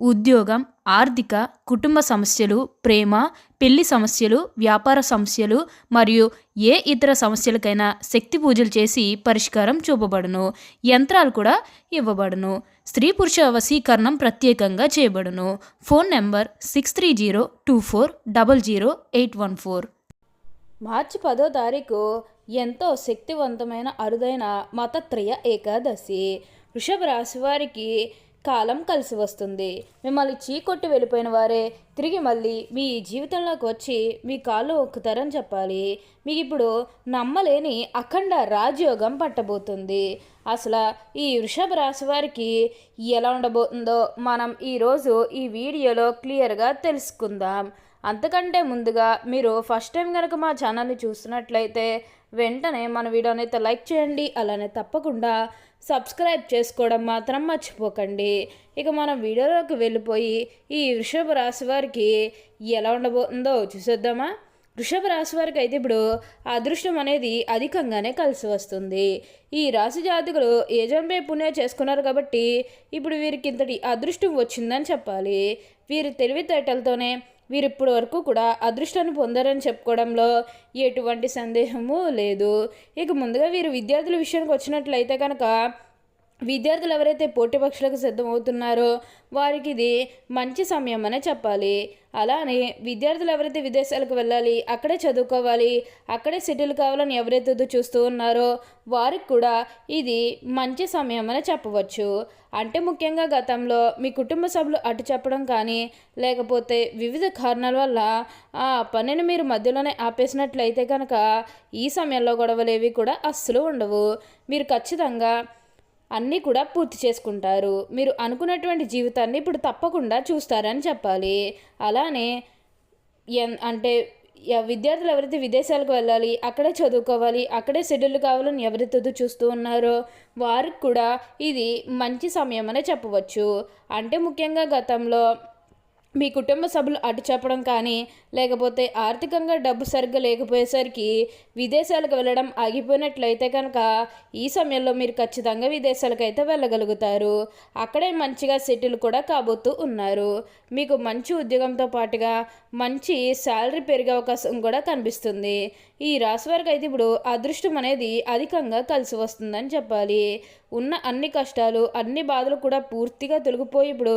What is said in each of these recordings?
ఉద్యోగం ఆర్థిక కుటుంబ సమస్యలు ప్రేమ పెళ్ళి సమస్యలు వ్యాపార సమస్యలు మరియు ఏ ఇతర సమస్యలకైనా శక్తి పూజలు చేసి పరిష్కారం చూపబడును. యంత్రాలు కూడా ఇవ్వబడును. స్త్రీ పురుష వశీకరణం ప్రత్యేకంగా చేయబడును. Phone number six three zero two four double zero eight one four మార్చి పదో తారీఖు ఎంతో శక్తివంతమైన అరుదైన మతత్రయ ఏకాదశి. వృషభ రాశి వారికి కాలం కలిసి వస్తుంది. మిమ్మల్ని చీకొట్టి వెళ్ళిపోయిన వారే తిరిగి మళ్ళీ మీ జీవితంలోకి వచ్చి మీ కాళ్ళు ఒక్కుతారని చెప్పాలి. మీకు ఇప్పుడు నమ్మలేని అఖండ రాజయోగం పట్టబోతుంది. అసలు ఈ వృషభ రాశి వారికి ఎలా ఉండబోతుందో మనం ఈరోజు ఈ వీడియోలో క్లియర్గా తెలుసుకుందాం. అంతకంటే ముందుగా మీరు ఫస్ట్ టైం కనుక మా ఛానల్ని చూస్తున్నట్లయితే వెంటనే మన వీడియోని అయితే లైక్ చేయండి అలానే తప్పకుండా సబ్స్క్రైబ్ చేసుకోవడం మాత్రం మర్చిపోకండి. ఇక మనం వీడియోలోకి వెళ్ళిపోయి ఈ వృషభ రాశి వారికి ఎలా ఉండబోతుందో చూసేద్దామా? వృషభ రాశి వారికి అయితే ఇప్పుడు అదృష్టం అనేది అధికంగానే కలిసి వస్తుంది. ఈ రాశి జాతకులు యజంపై పుణ్యం చేసుకున్నారు కాబట్టి ఇప్పుడు వీరికి ఇంతటి అదృష్టం వచ్చిందని చెప్పాలి. వీరి తెలివితేటలతోనే వీరు ఇప్పటి వరకు కూడా అదృష్టాన్ని పొందారని చెప్పుకోవడంలో ఎటువంటి సందేహము లేదు. ఇక ముందుగా వీరు విద్యార్థుల విషయానికి వచ్చినట్లయితే కనుక విద్యార్థులు ఎవరైతే పోటీ పక్షులకు సిద్ధమవుతున్నారో వారికి ఇది మంచి సమయం అనే చెప్పాలి. అలానే విద్యార్థులు ఎవరైతే విదేశాలకు వెళ్ళాలి అక్కడే చదువుకోవాలి అక్కడే సెటిల్ కావాలని ఎవరైతే చూస్తూ ఉన్నారో వారికి కూడా ఇది మంచి సమయం అని చెప్పవచ్చు. అంటే ముఖ్యంగా గతంలో మీ కుటుంబ సభ్యులు అటు చెప్పడం కానీ లేకపోతే వివిధ కారణాల వల్ల ఆ పనిని మీరు మధ్యలోనే ఆపేసినట్లయితే కనుక ఈ సమయంలో గొడవలేవి కూడా అస్సలు ఉండవు. మీరు ఖచ్చితంగా అన్నీ కూడా పూర్తి చేసుకుంటారు. మీరు అనుకున్నటువంటి జీవితాన్ని ఇప్పుడు తప్పకుండా చూస్తారని చెప్పాలి. అలానే ఎన్ అంటే విద్యార్థులు ఎవరైతే విదేశాలకు వెళ్ళాలి అక్కడే చదువుకోవాలి అక్కడే సెటిల్ కావాలని ఎవరైతే చూస్తూ ఉన్నారో వారికి కూడా ఇది మంచి సమయం అనే చెప్పవచ్చు. అంటే ముఖ్యంగా గతంలో మీ కుటుంబ సభ్యులు అటు చెప్పడం కానీ లేకపోతే ఆర్థికంగా డబ్బు సరిగ్గా లేకపోయేసరికి విదేశాలకు వెళ్ళడం ఆగిపోయినట్లయితే కనుక ఈ సమయంలో మీరు ఖచ్చితంగా విదేశాలకు అయితే వెళ్ళగలుగుతారు. అక్కడే మంచిగా సెటిల్ కూడా కాబోతూ ఉన్నారు. మీకు మంచి ఉద్యోగంతో పాటుగా మంచి శాలరీ పెరిగే అవకాశం కూడా కనిపిస్తుంది. ఈ రాశి వారికి అయితే ఇప్పుడు అదృష్టం అనేది అధికంగా కలిసి వస్తుందని చెప్పాలి. ఉన్న అన్ని కష్టాలు అన్ని బాధలు కూడా పూర్తిగా తొలగిపోయి ఇప్పుడు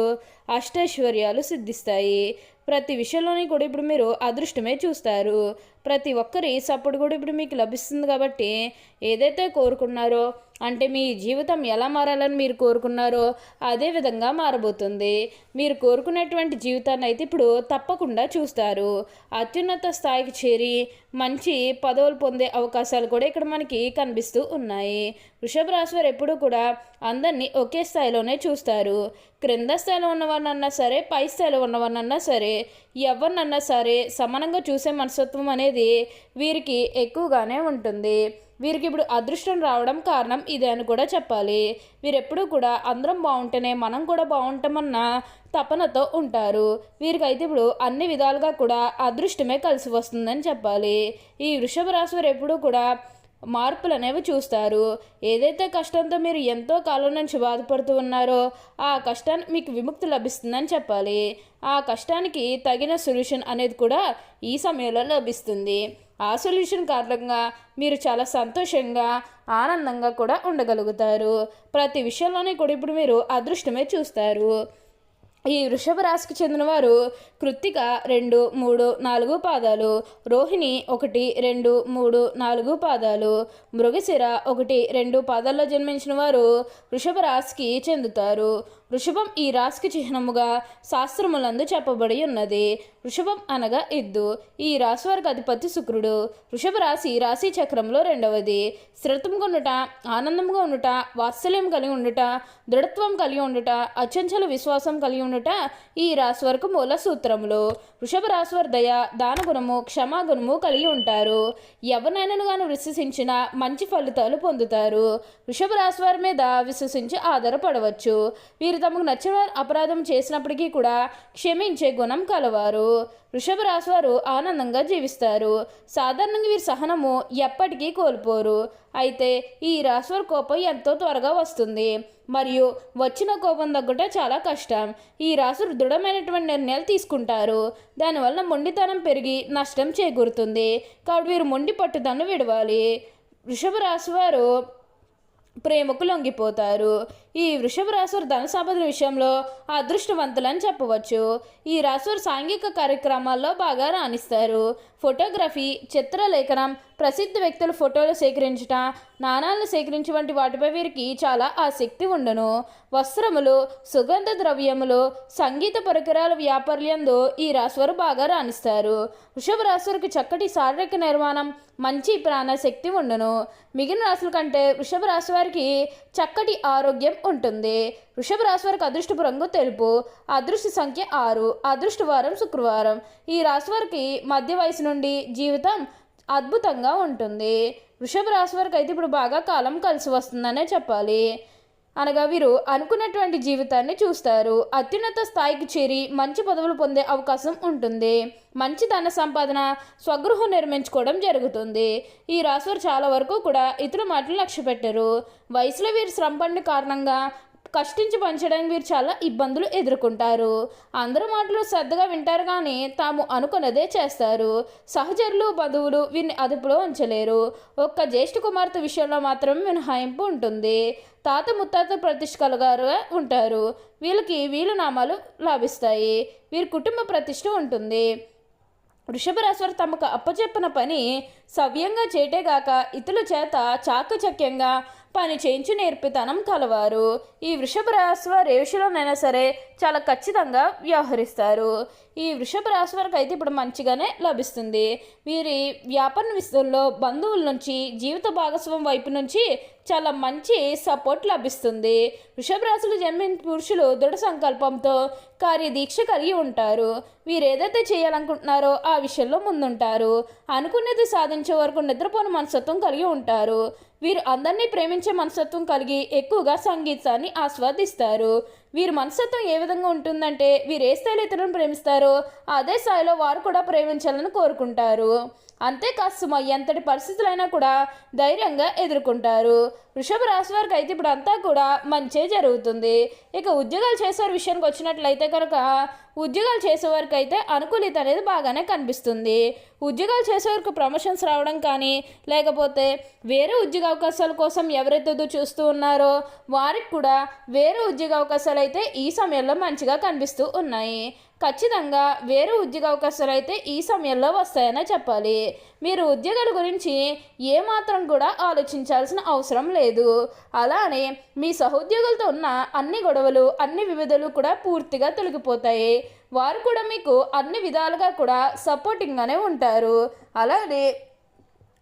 అష్టైశ్వర్యాలు సిద్ధిస్తాయి. ప్రతి విషయంలోని కూడా ఇప్పుడు మీరు అదృష్టమే చూస్తారు. ప్రతి ఒక్కరి సపోర్ట్ కూడా ఇప్పుడు మీకు లభిస్తుంది కాబట్టి ఏదైతే కోరుకున్నారో అంటే మీ జీవితం ఎలా మారాలని మీరు కోరుకున్నారో అదే విధంగా మారబోతుంది. మీరు కోరుకునేటువంటి జీవితాన్ని అయితే ఇప్పుడు తప్పకుండా చూస్తారు. అత్యున్నత స్థాయికి చేరి మంచి పదవులు పొందే అవకాశాలు కూడా ఇక్కడ మనకి కనిపిస్తూ ఉన్నాయి. వృషభ రాశి వారు ఎప్పుడూ కూడా అందరినీ ఒకే స్థాయిలోనే చూస్తారు. క్రింద స్థాయిలో ఉన్నవారినన్నా సరే పై స్థాయిలో ఉన్నవారినన్నా సరే ఎవరినన్నా సరే సమానంగా చూసే మనస్తత్వం అనేది వీరికి ఎక్కువగానే ఉంటుంది. వీరికి ఇప్పుడు అదృష్టం రావడం కారణం ఇదే అని కూడా చెప్పాలి. వీరెప్పుడూ కూడా అందరం బాగుంటేనే మనం కూడా బాగుంటామన్న తపనతో ఉంటారు. వీరికైతే ఇప్పుడు అన్ని విధాలుగా కూడా అదృష్టమే కలిసి వస్తుందని చెప్పాలి. ఈ వృషభ రాశి వారు ఎప్పుడూ కూడా మార్పులు అనేవి చూస్తారు. ఏదైతే కష్టంతో మీరు ఎంతో కాలం నుంచి బాధపడుతూ ఉన్నారో ఆ కష్టానికి మీకు విముక్తి లభిస్తుందని చెప్పాలి. ఆ కష్టానికి తగిన సొల్యూషన్ అనేది కూడా ఈ సమయంలో లభిస్తుంది. ఆ సొల్యూషన్ కారణంగా మీరు చాలా సంతోషంగా ఆనందంగా కూడా ఉండగలుగుతారు. ప్రతి విషయంలోనే కూడా ఇప్పుడు మీరు అదృష్టమే చూస్తారు. ఈ వృషభ రాశికి చెందినవారు కృత్తిక రెండు మూడు నాలుగు పాదాలు రోహిణి ఒకటి రెండు మూడు నాలుగు పాదాలు మృగశిర ఒకటి రెండు పాదాల్లో జన్మించిన వారు వృషభ రాశికి చెందుతారు. వృషభం ఈ రాశికి చిహ్నముగా శాస్త్రములందు చెప్పబడి ఉన్నది. వృషభం అనగా ఎద్దు. ఈ రాశి వారికి అధిపతి శుక్రుడు. వృషభ రాశి రాశి చక్రంలో రెండవది. స్థిరత్వంగా ఉండుట ఆనందంగా ఉండుట వాత్సల్యం కలిగి ఉండుట దృఢత్వం కలిగి ఉండుట అచంచల విశ్వాసం కలిగి ఉండుట ఈ రాశి వరకు మూల సూత్రములు. వృషభ రాశి వారి దయ దానగుణము క్షమాగుణము కలిగి ఉంటారు. ఎవరినైనా గాను విశ్వసించిన మంచి ఫలితాలు పొందుతారు. వృషభ రాశి వారి మీద విశ్వసించి ఆధారపడవచ్చు. వీరి మీరు తమకు నచ్చిన అపరాధం చేసినప్పటికీ కూడా క్షమించే గుణం కలవారు. వృషభ రాశి వారు ఆనందంగా జీవిస్తారు. సాధారణంగా వీరి సహనము ఎప్పటికీ కోల్పోరు. అయితే ఈ రాశి వారి కోపం ఎంతో త్వరగా వస్తుంది. మరియు వచ్చిన కోపం తగ్గట చాలా కష్టం. ఈ రాశులు దృఢమైనటువంటి నిర్ణయాలు తీసుకుంటారు. దానివల్ల మొండితనం పెరిగి నష్టం చేకూరుతుంది. కాబట్టి వీరు మొండి పట్టుదలను విడవాలి. వృషభ రాశి వారు ప్రేమకు లొంగిపోతారు. ఈ వృషభ రాశివారు ధన సంపద విషయంలో అదృష్టవంతులని చెప్పవచ్చు. ఈ రాశివారు సాంఘిక కార్యక్రమాల్లో బాగా రాణిస్తారు. ఫోటోగ్రఫీ చిత్రలేఖనం ప్రసిద్ధ వ్యక్తుల ఫోటోలు సేకరించటం నాణాలను సేకరించి వంటి వాటిపై వీరికి చాలా ఆసక్తి ఉండును. వస్త్రములు సుగంధ ద్రవ్యములు సంగీత పరికరాల వ్యాపారులందు ఈ రాశివారు బాగా రాణిస్తారు. వృషభ రాశివారికి చక్కటి శారీరక నిర్మాణం మంచి ప్రాణశక్తి ఉండును. మిగిలిన రాశుల కంటే వృషభ రాశి వారికి చక్కటి ఆరోగ్యం ఉంటుంది. వృషభ రాశి వారికి అదృష్టపు రంగు తెలుపు. అదృష్ట సంఖ్య ఆరు. అదృష్టవారం శుక్రవారం. ఈ రాశి వారికి మధ్య వయసు నుండి జీవితం అద్భుతంగా ఉంటుంది. వృషభ రాశి వారికి అయితే ఇప్పుడు బాగా కాలం కలిసి వస్తుందనే చెప్పాలి. అనగా వీరు అనుకున్నటువంటి జీవితాన్ని చూస్తారు. అత్యున్నత స్థాయికి చేరి మంచి పదవులు పొందే అవకాశం ఉంటుంది. మంచి ధన సంపాదన స్వగృహం నిర్మించుకోవడం జరుగుతుంది. ఈ రాశివారు చాలా వరకు కూడా ఇతరుల మాటలు లక్ష్య పెట్టరు వయసులో వీరు శ్రమ కారణంగా కష్టించి పంచడానికి వీరు చాలా ఇబ్బందులు ఎదుర్కొంటారు. అందరూ మాటలు శ్రద్ధగా వింటారు కానీ తాము అనుకున్నదే చేస్తారు. సహచరులు బంధువులు వీరిని అదుపులో ఉంచలేరు. ఒక్క జ్యేష్ఠ కుమార్తె విషయంలో మాత్రమే మినహాయింపు ఉంటుంది. తాత ముత్తాత ప్రతిష్ఠలుగారుగా ఉంటారు. వీళ్ళకి వీలునామాలు నామాలు లాభిస్తాయి. వీరి కుటుంబ ప్రతిష్ట ఉంటుంది. వృషభ తమకు అప్పచెప్పిన పని సవ్యంగా చేయటేగాక ఇతరుల చేత చాకచక్యంగా పని చేయించి నేర్పితనం కలవారు. ఈ వృషభ రాశి వారు ఏ విషయంలోనైనా సరే చాలా ఖచ్చితంగా వ్యవహరిస్తారు. ఈ వృషభ రాశి వారికి అయితే ఇప్పుడు మంచిగానే లభిస్తుంది. వీరి వ్యాపార విస్తుల్లో బంధువుల నుంచి జీవిత భాగస్వామి వైపు నుంచి చాలా మంచి సపోర్ట్ లభిస్తుంది. వృషభ రాశిలో జన్మించిన పురుషులు దృఢ సంకల్పంతో కార్యదీక్ష కలిగి ఉంటారు. వీరు ఏదైతే చేయాలనుకుంటున్నారో ఆ విషయంలో ముందుంటారు. అనుకునేది సాధించే వరకు నిద్రపోని మనస్తత్వం కలిగి ఉంటారు. వీరు అందరినీ ప్రేమించే మనస్తత్వం కలిగి ఎక్కువగా సంగీతాన్ని ఆస్వాదిస్తారు. వీరి మనస్తత్వం ఏ విధంగా ఉంటుందంటే వీరు ఏ స్థాయిలో ఇతరులను ప్రేమిస్తారో అదే స్థాయిలో వారు కూడా ప్రేమించాలని కోరుకుంటారు. అంతేకాదు సుమ ఎంతటి పరిస్థితులైనా కూడా ధైర్యంగా ఎదుర్కొంటారు. వృషభ రాశి వారికి అయితే ఇప్పుడు అంతా కూడా మంచే జరుగుతుంది. ఇక ఉద్యోగాలు చేసే విషయానికి వచ్చినట్లయితే కనుక ఉద్యోగాలు చేసేవారికి అయితే అనుకూలిత అనేది బాగానే కనిపిస్తుంది. ఉద్యోగాలు చేసేవారికి ప్రమోషన్స్ రావడం కానీ లేకపోతే వేరే ఉద్యోగ అవకాశాల కోసం ఎవరైతే చూస్తూ ఉన్నారో వారికి కూడా వేరే ఉద్యోగ అవకాశాలు అయితే ఈ సమయంలో మంచిగా కనిపిస్తూ ఉన్నాయి. ఖచ్చితంగా వేరే ఉద్యోగ అవకాశాలు అయితే ఈ సమయంలో వస్తాయనే చెప్పాలి. మీరు ఉద్యోగాల గురించి ఏమాత్రం కూడా ఆలోచించాల్సిన అవసరం లేదు. అలానే మీ సహోద్యోగులతో ఉన్న అన్ని గొడవలు అన్ని వివిధలు కూడా పూర్తిగా తొలగిపోతాయి. వారు కూడా మీకు అన్ని విధాలుగా కూడా సపోర్టింగ్గానే ఉంటారు. అలానే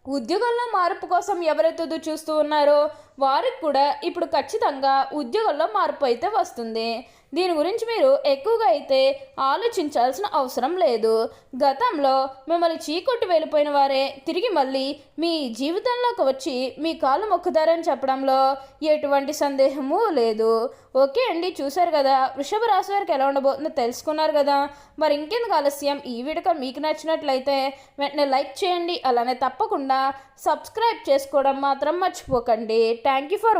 ఉద్యోగంలో మార్పు కోసం ఎవరైతే చూస్తూ ఉన్నారో వారికి కూడా ఇప్పుడు ఖచ్చితంగా ఉద్యోగంలో మార్పు అయితే వస్తుంది. దీని గురించి మీరు ఎక్కువగా అయితే ఆలోచించాల్సిన అవసరం లేదు. గతంలో మిమ్మల్ని చీకొట్టు వెళ్ళిపోయిన వారే తిరిగి మళ్ళీ మీ జీవితంలోకి వచ్చి మీ కాలు మొక్కుతారని చెప్పడంలో ఎటువంటి సందేహము లేదు. ఓకే అండి చూశారు కదా? వృషభ రాశి వారికి ఎలా ఉండబోతుందో తెలుసుకున్నారు కదా? మరి ఇంకెందుకు ఆలస్యం? ఈ వీడియో మీకు నచ్చినట్లయితే వెంటనే లైక్ చేయండి. అలానే తప్పకుండా సబ్స్క్రైబ్ చేసుకోవడం మాత్రం మర్చిపోకండి. Thank you for